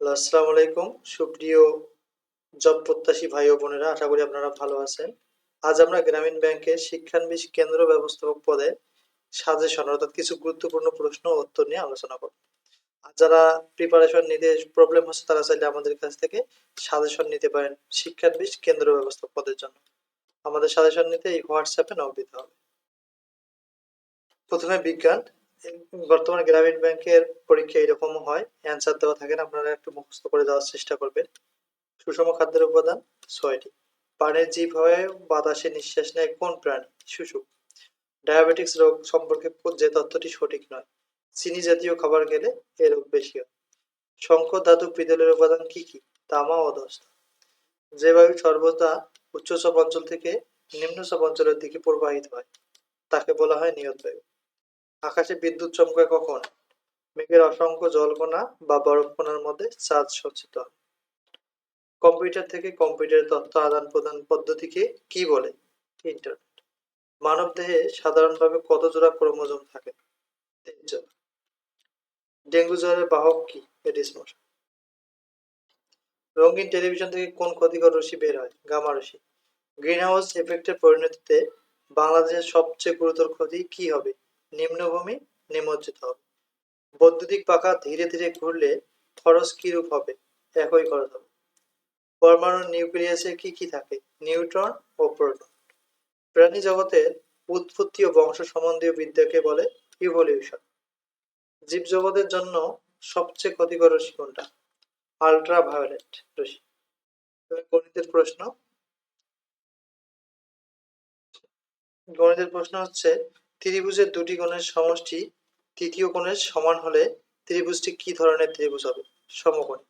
আসসালামু আলাইকুম। সুপ্রিয় জব প্রত্যাশী ভাই ও বোনেরা, আশা করি আপনারা ভালো আছেন। আজ আমরা গ্রামীণ ব্যাংকের শিক্ষানবিশ কেন্দ্র ব্যবস্থাপক পদে সাজেশন, অর্থাৎ কিছু গুরুত্বপূর্ণ প্রশ্ন উত্তর নিয়ে আলোচনা করব। যারা প্রিপারেশন নিতে প্রবলেম হচ্ছে, তারা চাইলে আমাদের কাছ থেকে সাজেশন নিতে পারেন শিক্ষানবিশ কেন্দ্র ব্যবস্থাপক পদের জন্য। আমাদের সাজেশন নিতে এই হোয়াটসঅ্যাপে নক দিতে হবে। প্রথমে বিজ্ঞান বর্তমানে গ্রামীণ ব্যাংকের পরীক্ষা এরকম হয়। অ্যান্সার দেওয়া থাকে না, আপনারা একটু মুখস্থ করে দেওয়ার চেষ্টা করবেন। সুষম খাদ্যের উপাদান ছয়টি। পানির জীব হয়ে বাতাসে নিঃশ্বাস নেয় কোন প্রাণী? শুশুক। ডায়াবেটিক্স রোগ সম্পর্কে যে তথ্যটি সঠিক নয়। চিনি জাতীয় খাবার খেলে এ রোগ বেশি হয়। শঙ্কর ধাতু, পিতলের উপাদান কি কি? তামা ও দস্তা। যে বায়ু সর্বদা উচ্চচাপ অঞ্চল থেকে নিম্নচাপ অঞ্চলের দিকে প্রবাহিত হয়, তাকে বলা হয় নিয়ত বায়ু। আকাশে বিদ্যুৎ চমকায় কখন? মেঘের অসংখ্য জলকণা বা বরফকণার মধ্যে সঞ্চিত হয় কম্পিউটার থেকে কম্পিউটারের তথ্য আদান প্রদান পদ্ধতিকে কি বলে? ইন্টারনেট। মানব দেহে সাধারণভাবে কত জোড়া ক্রোমোজোম থাকে? ডেঙ্গু জ্বরের বাহক কি? এডিস মশা রঙিন টেলিভিশন থেকে কোন ক্ষতিকর রশ্মি বের হয়? গামা রশ্মি। গ্রিন হাউস এফেক্টের পরিণতিতে বাংলাদেশের সবচেয়ে গুরুতর ক্ষতি কি হবে? নিম্নভূমি, নিমজ্জিত। হবে বৈদ্যুতিক পাখা ধীরে ধীরে ঘুরলে খরচ কি রূপ হবে, একই খরচ হবে। পরমাণুর নিউক্লিয়াসে কি কি থাকে? নিউট্রন ও প্রোটন। প্রাণী জগতের উৎপত্তি ও বংশ সম্বন্ধীয় বিদ্যাকে বলে ইভলিউশন জীবজগতের জন্য সবচেয়ে ক্ষতিকর রশ্মি কোনটা? আলট্রা ভায়োলেট রশ্মি গণিতের প্রশ্ন। গণিতের প্রশ্ন হচ্ছে ত্রিভুজের দুটি কোণের সমষ্টি তৃতীয় কোণের সমান হলে ত্রিভুজটি কি ধরনের ত্রিভুজ হবে? সমকোণী।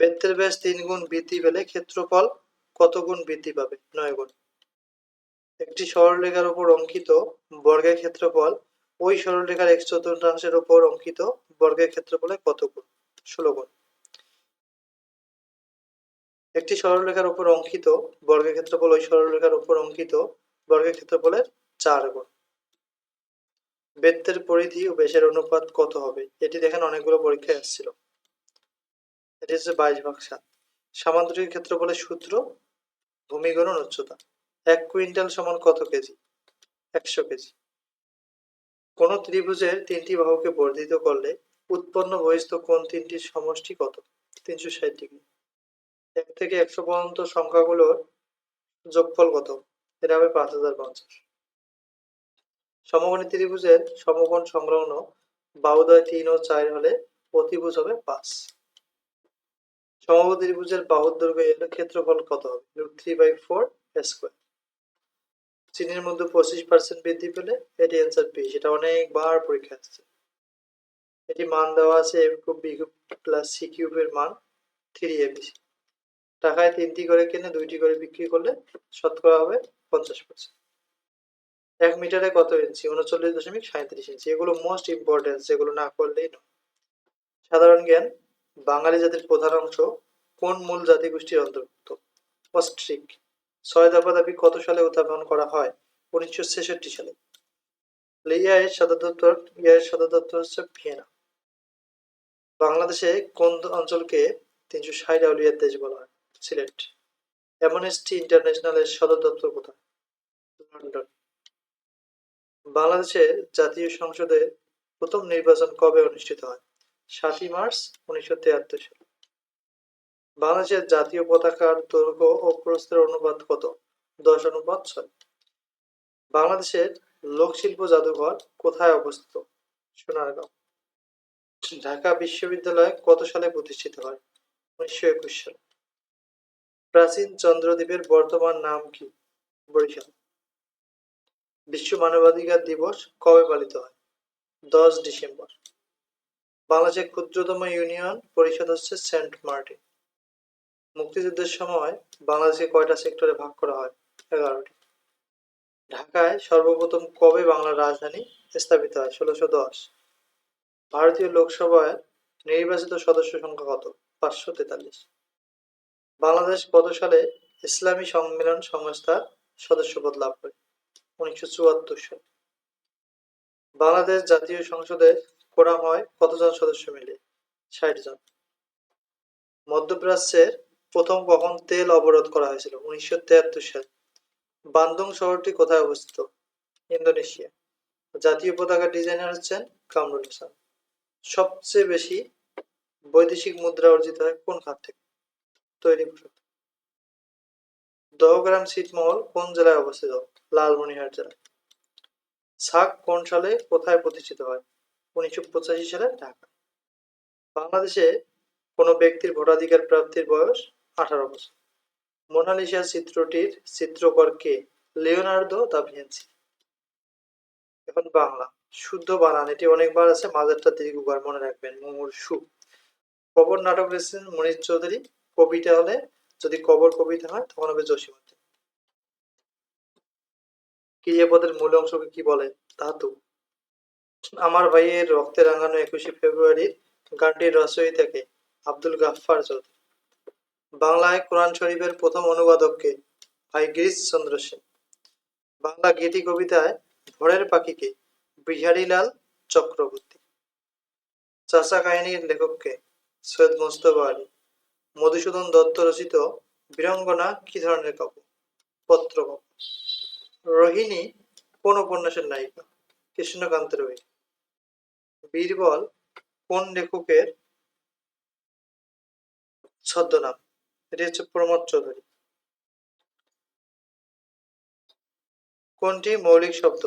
বৃত্তের ব্যাস তিন গুণ বৃদ্ধি পেলে ক্ষেত্রফল কত গুণ বৃদ্ধি পাবে? নয় গুণ। একটি সরলরেখার উপর অঙ্কিত বর্গের ক্ষেত্রফল ওই সরলরেখার এক চতুর্থাংশের উপর অঙ্কিত বর্গের ক্ষেত্রফলে কত গুণ? ষোলো গুণ। একটি সরলরেখার উপর অঙ্কিত বর্গের ক্ষেত্রফল ওই সরলরেখার উপর অঙ্কিত বর্গের ক্ষেত্রফলের চার গুণ। বৃত্তের পরিধি ও ব্যাসের অনুপাত কত হবে? এটি দেখেন অনেকগুলো পরীক্ষায় আসছিল। এটি হচ্ছে বাইশ ভাগ সাত। সামান্তরিক ক্ষেত্রফলের সূত্র, ভূমিগণন উচ্চতা। এক কুইন্টাল সমান কত কেজি? একশো কেজি। কোন ত্রিভুজের তিনটি বাহুকে বর্ধিত করলে উৎপন্ন বহিস্থ কোন তিনটির সমষ্টি কত? তিনশো ষাট ডিগ্রি। এক থেকে একশো পর্যন্ত সংখ্যাগুলোর যোগফল কত? এটা হবে পাঁচ হাজার পঞ্চাশ। সমকোণী ত্রিভুজের সমকোণ সংলগ্ন বাহুদয় তিন ও চার হলে অতিভুজ হবে পাঁচ। সমবাহু ত্রিভুজের বাহুর দৈর্ঘ্য এর ক্ষেত্রফল কত হবে? Root three by four square চিনির মধ্যে পঁচিশ পার্সেন্ট বৃদ্ধি পেলে এটি অ্যান্সার বি সেটা অনেকবার পরীক্ষা আসছে। এটি মান দেওয়া আছে A cube B cube plus C কিউবের মান থ্রি এবিসি টাকায় তিনটি করে কিনে দুইটি করে বিক্রি করলে শতকরা হবে পঞ্চাশ পার্সেন্ট এক মিটারে কত ইঞ্চি উনচল্লিশ দশমিক সাঁত্রিশ ইঞ্চি এগুলো মোস্ট ইম্পর্টেন্ট যেগুলো না করলেই নয়। সাধারণ জ্ঞান, বাঙালি জাতির প্রধান অংশ কোন মূল জাতিগোষ্ঠীর অন্তর্ভুক্ত? অস্ট্রিক। ছয় দফা দাবি কত সালে উত্থাপন করা হয়? উনিশশো ছেষট্টি সালে। লিয়ার সদর দপ্তর ইয়ার সদর দপ্তর হচ্ছে ভিয়েনা। বাংলাদেশে কোন অঞ্চলকে তিনশো ষাট আউলিয়ার দেশ বলা হয়? সিলেট। অ্যামনেস্টি ইন্টারন্যাশনালের সদর দপ্তর কোথায়? লন্ডন। বাংলাদেশের জাতীয় সংসদে প্রথম নির্বাচন কবে অনুষ্ঠিত হয়? সাতই মার্চ উনিশশো তিয়াত্তর সালে। বাংলাদেশের জাতীয় পতাকার দৈর্ঘ্য ও প্রস্থের অনুপাত কত? দশ অনুপাত ছয়। বাংলাদেশের লোকশিল্প জাদুঘর কোথায় অবস্থিত? সোনারগাঁও। ঢাকা বিশ্ববিদ্যালয় কত সালে প্রতিষ্ঠিত হয়? উনিশশো একুশ সালে। প্রাচীন চন্দ্রদ্বীপের বর্তমান নাম কি? বরিশাল। বিশ্ব মানবাধিকার দিবস কবে পালিত হয়? দশ ডিসেম্বর। বাংলাদেশের ক্ষুদ্রতম ইউনিয়ন পরিষদ হচ্ছে সেন্ট মার্টিন। মুক্তিযুদ্ধের সময় বাংলাদেশকে কয়টা সেক্টরে ভাগ করা হয়? এগারোটি। ঢাকায় সর্বপ্রথম কবে বাংলার রাজধানী স্থাপিত হয়? ষোলোশো দশ। ভারতীয় লোকসভায় নির্বাচিত সদস্য সংখ্যা কত? পাঁচশো তেতাল্লিশ। বাংলাদেশ কত সালে ইসলামী সম্মেলন সংস্থার সদস্যপদ লাভ করে? উনিশশো চুয়াত্তর সালে। বাংলাদেশ জাতীয় সংসদে কোরাম হয় কতজন সদস্য মিলে? ষাট জন। মধ্যপ্রাচ্যের প্রথম কখন তেল অবরোধ করা হয়েছিল? উনিশশো তেয়াত্তর সালে। বান্দং শহরটি কোথায় অবস্থিত? ইন্দোনেশিয়া। জাতীয় পতাকা ডিজাইনার হচ্ছেন কামরুল হাসান। সবচেয়ে বেশি বৈদেশিক মুদ্রা অর্জিত হয় কোন খাত থেকে? তৈরি পোশাক দহগ্রাম ছিটমহল কোন জেলায় অবস্থিত? লালমনিরহাট জেলায় সাক কোন সালে কোথায় প্রতিষ্ঠিত হয়? উনিশশো পঁচাশি সালে ঢাকা। বাংলাদেশে কোনো ব্যক্তির ভোটাধিকার প্রাপ্তির বয়স আঠারো বছর। মোনালিসা চিত্রটির চিত্রকর কে? লিওনার্দো দা ভিঞ্চি এখন বাংলা। শুদ্ধ বানান, এটি অনেকবার আছে মাঝেরটা দীর্ঘবার মনে রাখবেন, মুমূর্ষু। কবর নাটক লিখেছেন মনির চৌধুরী। কবিতা হলে যদি কবর কবিতা হয়, তখন হবে জসীমুদ্দিন ক্রিয়াপদের মূল অংশকে কি বলে? ধাতু। আমার ভাইয়ের রক্তে রাঙানো একুশে ফেব্রুয়ারির গানটির রচয়িতাকে আব্দুল গাফফার চৌধুরী। বাংলায় কোরআন শরীফের প্রথম অনুবাদককে? ভাই গিরিশ চন্দ্র সেন। বাংলা গীতি কবিতায় ভোরের পাখিকে বিহারীলাল চক্রবর্তী। চাষা কাহিনীর লেখককে সৈয়দ মোস্তফা আলী। মধুসূদন দত্ত রচিত বীরঙ্গনা কি ধরনের কাব্য? পত্র রোহিণী কোন উপন্যাসের নায়িকা। কৃষ্ণকান্তের বই। বীরবল কোন লেখকের ছদ্মনাম? এটি হচ্ছে প্রমোদ চৌধুরী। কোনটি মৌলিক শব্দ?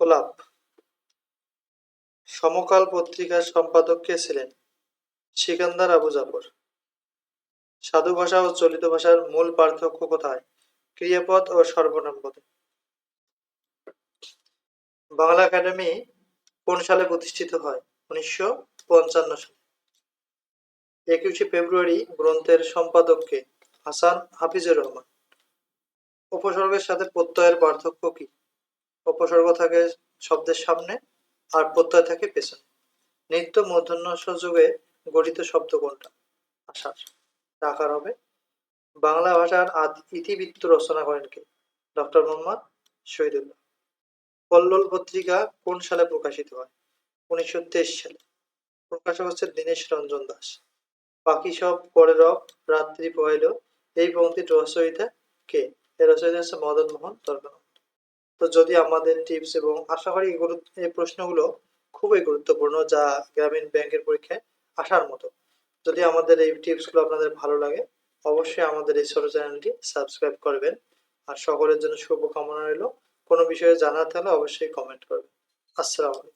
কোলাপ। সমকাল পত্রিকার সম্পাদক কে ছিলেন? সিকান্দার আবু জাফর। সাধু ভাষা ও চলিত ভাষার মূল পার্থক্য কোথায়? ক্রিয়াপদ ও সর্বনাম পদে। বাংলা একাডেমি কোন সালে প্রতিষ্ঠিত হয়? উনিশশো পঞ্চান্ন সালে। একুশে ফেব্রুয়ারি গ্রন্থের সম্পাদককে হাসান হাফিজুর রহমান। উপসর্গের সাথে প্রত্যয়ের পার্থক্য কি? উপসর্গ থাকে শব্দের সামনে আর প্রত্যয় থাকে পেছনে। নিত্য মূর্ধন্য যুগে গঠিত শব্দ কোনটা আশার আকার হবে। বাংলা ভাষার ইতিবৃত্ত রচনা করেন কে? ডক্টর মোহাম্মদ শহীদুল্লাহ। কল্লোল পত্রিকা কোন সালে প্রকাশিত হয়? উনিশশো তেইশ সালে। প্রকাশক হচ্ছে দীনেশ রঞ্জন দাস। বাকি সব পরে রব রাত্রি পয়ল এই পঙ্ক্তির রচয়িতা কে? এর রচয়িতা হচ্ছে মদন মোহন তর্কন তো যদি আমাদের টিপস এবং আশা করি এই প্রশ্নগুলো খুবই গুরুত্বপূর্ণ যা গ্রামীণ ব্যাংকের পরীক্ষায় আসার মতো। যদি আমাদের এই টিপসগুলো আপনাদের ভালো লাগে, অবশ্যই আমাদের এই ছোট চ্যানেলটি সাবস্ক্রাইব করবেন। আর সকলের জন্য শুভকামনা রইল। কোনো বিষয়ে জানার থাকলে অবশ্যই কমেন্ট করবেন। আসসালামু আলাইকুম।